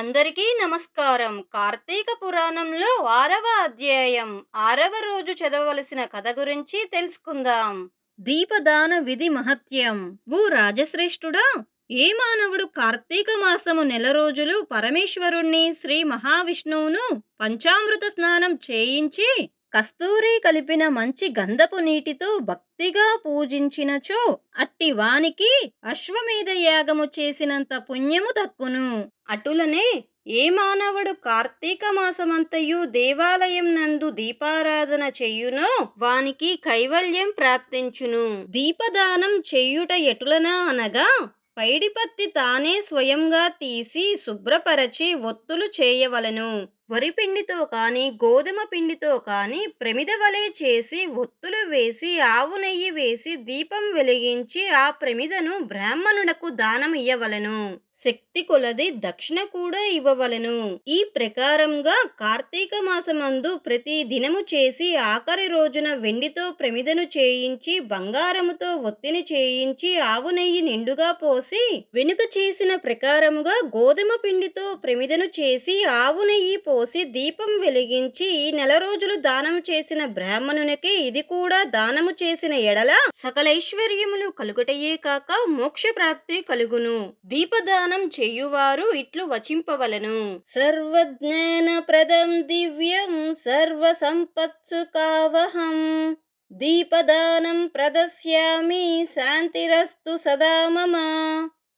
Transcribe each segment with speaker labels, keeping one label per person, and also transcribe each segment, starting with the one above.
Speaker 1: అందరికీ నమస్కారం. కార్తీక పురాణంలో ఆరవ అధ్యాయం ఆరవ రోజు చదవవలసిన కథ గురించి తెలుసుకుందాం. దీపదాన విధి మహత్యం. ఓ రాజశ్రేష్ఠుడా ఏ మానవుడు కార్తీక మాసము నెల రోజులు పరమేశ్వరుణ్ణి శ్రీ మహావిష్ణువును పంచామృత స్నానం చేయించి కస్తూరి కలిపిన మంచి గంధపు నీటితో భక్తిగా పూజించినచో అట్టి వానికి అశ్వమేధ యాగము చేసినంత పుణ్యము దక్కును అటులనే ఏ మానవుడు కార్తీక మాసమంతయు దేవాలయం నందు దీపారాధన చెయ్యునో వానికి కైవల్యం ప్రాప్తించును. దీపదానం చెయ్యుట ఎటులనా అనగా పైడిపత్తి తానే స్వయంగా తీసి శుభ్రపరచి ఒత్తులు చేయవలను. వరిపిండితో కానీ గోధుమ పిండితో కానీ ప్రమిద వలె చేసి ఒత్తులు వేసి ఆవు నెయ్యి వేసి దీపం వెలిగించి ఆ ప్రమిదను బ్రాహ్మణుడకు దానం ఇయ్యవలను. శక్తి కొలది దక్షిణ కూడా ఇవ్వవలను. ఈ ప్రకారంగా కార్తీక మాసమందు ప్రతి దినము చేసి ఆఖరి రోజున వెండితో ప్రమిదను చేయించి బంగారముతో ఒత్తిని చేయించి ఆవు నెయ్యి నిండుగా పోసి వెనుక చేసిన ప్రకారముగా గోధుమ పిండితో ప్రమిదను చేసి ఆవు నెయ్యి పోసి దీపం వెలిగించి ఈ నెల రోజులు దానము చేసిన బ్రాహ్మణునికి ఇది కూడా దానము చేసిన ఎడల సకలైశ్వర్యములు కలుగుటయే కాక మోక్ష ప్రాప్తి కలుగును. దీపదానం చేయువారు ఇట్లు వచింపవలను. సర్వజ్ఞాన ప్రదం దివ్యం సర్వ సంపత్సు కావహం దీపదానం ప్రదస్యామి శాంతిరస్తు సదా మమ.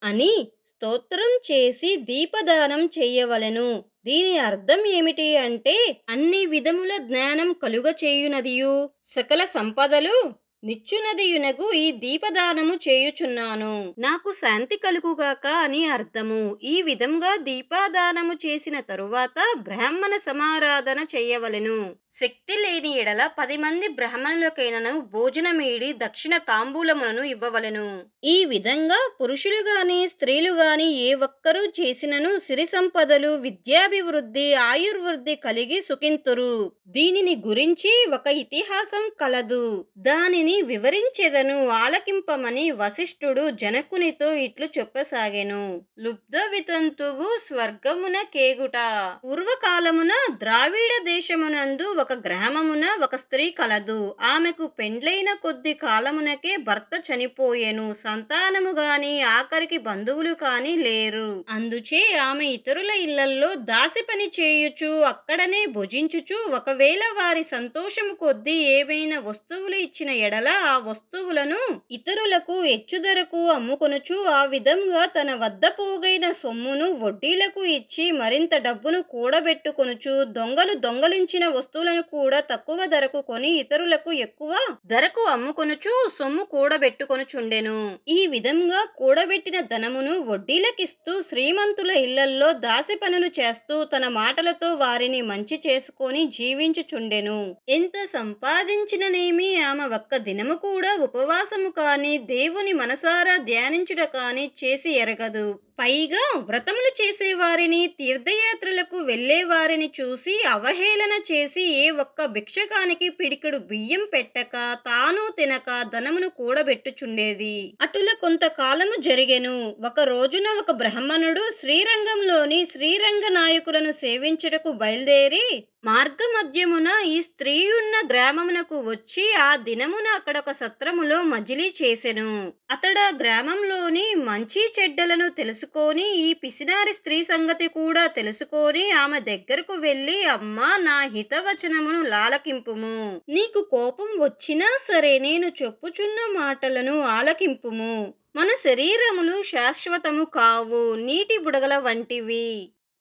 Speaker 1: అని స్తోత్రం చేసి దీపదానం చేయవలెను. దీని అర్థం ఏమిటి అంటే అన్ని విధముల జ్ఞానం కలుగ చేయునదియు సకల సంపదలు నిచ్చునదియునగు ఈ దీపదానము చేయుచున్నాను. నాకు శాంతి కలుగుగాక అని అర్థము. ఈ విధంగా దీపాదానము చేసిన తరువాత బ్రాహ్మణ సమారాధన చేయవలెను. శక్తి లేని ఎడల పది మంది బ్రాహ్మణులకైనను భోజనమేడి దక్షిణ తాంబూలములను ఇవ్వవలెను. ఈ విధంగా పురుషులు గాని స్త్రీలు గాని ఏ ఒక్కరూ చేసినను సిరి సంపదలు విద్యాభివృద్ధి ఆయుర్వృద్ధి కలిగి సుఖింతురు. దీనిని గురించి ఒక ఇతిహాసం కలదు. దానిని వివరించెదను. ఆలకింపమని వశిష్ఠుడు జనకునితో ఇట్లు చెప్పసాగెను. లుబ్ధ వితంతువు స్వర్గమున కేగుట. పూర్వకాలమున ద్రావిడ దేశమునందు ఒక గ్రామమున ఒక స్త్రీ కలదు. ఆమెకు పెండ్లైన కొద్ది కాలమునకే భర్త చనిపోయెను. సంతానము గాని ఆఖరికి బంధువులు కాని లేరు. అందుచే ఆమె ఇతరుల ఇళ్ళల్లో దాసి పని చేయుచు అక్కడనే భుజించుచు ఒకవేళ వారి సంతోషము కొద్దీ ఏవైనా వస్తువులు ఇచ్చిన ఎడల ఆ వస్తువులను ఇతరులకు హెచ్చుధరకు అమ్ముకొనుచు ఆ విధంగా తన వద్ద పోగైన సొమ్మును వడ్డీలకు ఇచ్చి మరింత డబ్బును కూడబెట్టుకొనుచు దొంగలు దొంగలించిన వస్తువులను కూడా తక్కువ ధరకు కొని ఇతరులకు ఎక్కువ ధరకు అమ్ముకొనుచు సొమ్ము కూడబెట్టుకొనుచుండెను. ఈ విధంగా కూడబెట్టిన ధనమును వడ్డీలకిస్తూ శ్రీమంతుల ఇళ్ళల్లో దాసి పనులు చేస్తూ తన మాటలతో వారిని మంచి చేసుకొని జీవించుచుండెను. ఎంత సంపాదించిననేమి ఆమె ఒక్క దినము కూడా ఉపవాసము కానీ దేవుని మనసారా ధ్యానించుట కానీ చేసి ఎరగదు. పైగా వ్రతములు చేసేవారిని తీర్థయాత్రలకు వెళ్ళేవారిని చూసి అవహేళన చేసి ఏ ఒక్క భిక్షకానికి పిడికెడు బియ్యం పెట్టక తాను తినక ధనమును కూడబెట్టుచుండేది. అటుల కొంతకాలము జరిగెను. ఒక రోజున ఒక బ్రాహ్మణుడు శ్రీరంగంలోని శ్రీరంగ నాయకులను సేవించుటకు బయలుదేరి మార్గమధ్యమున ఈ స్త్రీ ఉన్న గ్రామమునకు వచ్చి ఆ దినమున అక్కడ ఒక సత్రములో మజిలీ చేసెను. అతడ గ్రామంలోని మంచి చెడ్డలను తెలుసు తెలుసుకొని ఈ పిసినారి స్త్రీ సంగతి కూడా తెలుసుకొని ఆమె దగ్గరకు వెళ్ళి అమ్మా నా హితవచనమును లాలకింపుము. నీకు కోపం వచ్చినా సరే నేను చెప్పుచున్న మాటలను ఆలకింపుము. మన శరీరములు శాశ్వతము కావు నీటి బుడగల వంటివి.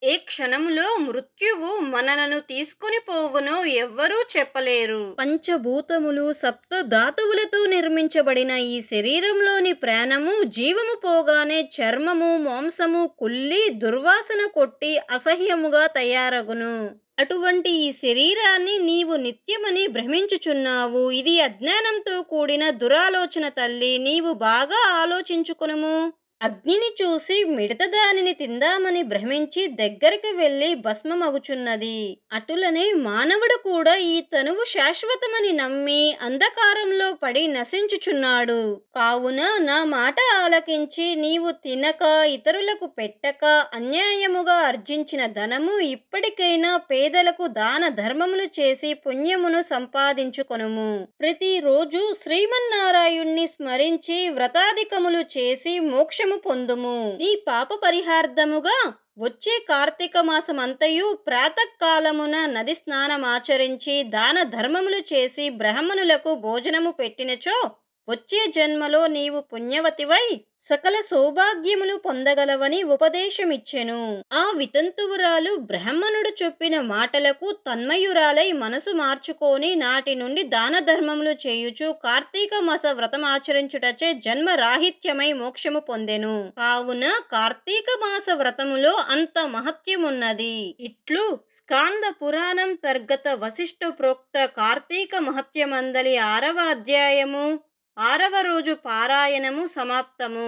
Speaker 1: ఏ క్షణములో మృత్యువు మనలను తీసుకుని పోవునో ఎవ్వరూ చెప్పలేరు. పంచభూతములు సప్త ధాతువులతో నిర్మించబడిన ఈ శరీరంలోని ప్రాణము జీవము పోగానే చర్మము మాంసము కుల్లి దుర్వాసన కొట్టి అసహ్యముగా తయారగును. అటువంటి ఈ శరీరాన్ని నీవు నిత్యమని భ్రమించుచున్నావు. ఇది అజ్ఞానంతో కూడిన దురాలోచన తల్లి. నీవు బాగా ఆలోచించుకునుము. అగ్నిని చూసి మిడత దానిని తిందామని భ్రమించి దగ్గరికి వెళ్ళి భస్మమగుచున్నది. అటులనే మానవుడు కూడా ఈ తనువు శాశ్వతమని నమ్మి అంధకారంలో పడి నశించుచున్నాడు. కావున నా మాట ఆలకించి నీవు తినక ఇతరులకు పెట్టక అన్యాయముగా ఆర్జించిన ధనము ఇప్పటికైనా పేదలకు దాన ధర్మములు చేసి పుణ్యమును సంపాదించుకొనుము. ప్రతిరోజు శ్రీమన్నారాయుణ్ణి స్మరించి వ్రతాధికములు చేసి మోక్షము పొందుము. నీ పాప పరిహార్థముగా వచ్చే కార్తీక మాసమంతయు ప్రాతకాలమున నది స్నానమాచరించి దాన ధర్మములు చేసి బ్రాహ్మణులకు భోజనము పెట్టినచో వచ్చే జన్మలో నీవు పుణ్యవతివై సకల సౌభాగ్యములు పొందగలవని ఉపదేశమిచ్చెను. ఆ వితంతువురాలు బ్రాహ్మణుడు చెప్పిన మాటలకు తన్మయురాలై మనసు మార్చుకొని నాటి నుండి దాన ధర్మములు చేయుచు కార్తీక మాస వ్రతమాచరించుటచే జన్మ రాహిత్యమై మోక్షము పొందెను. కావున కార్తీక మాస వ్రతములో అంత మహత్యమున్నది. ఇట్లు స్కాంద పురాణం తర్గత వశిష్ఠ ప్రోక్త కార్తీక మహత్యమందలి ఆరవ అధ్యాయము ఆరవ రోజు పారాయణము సమాప్తము.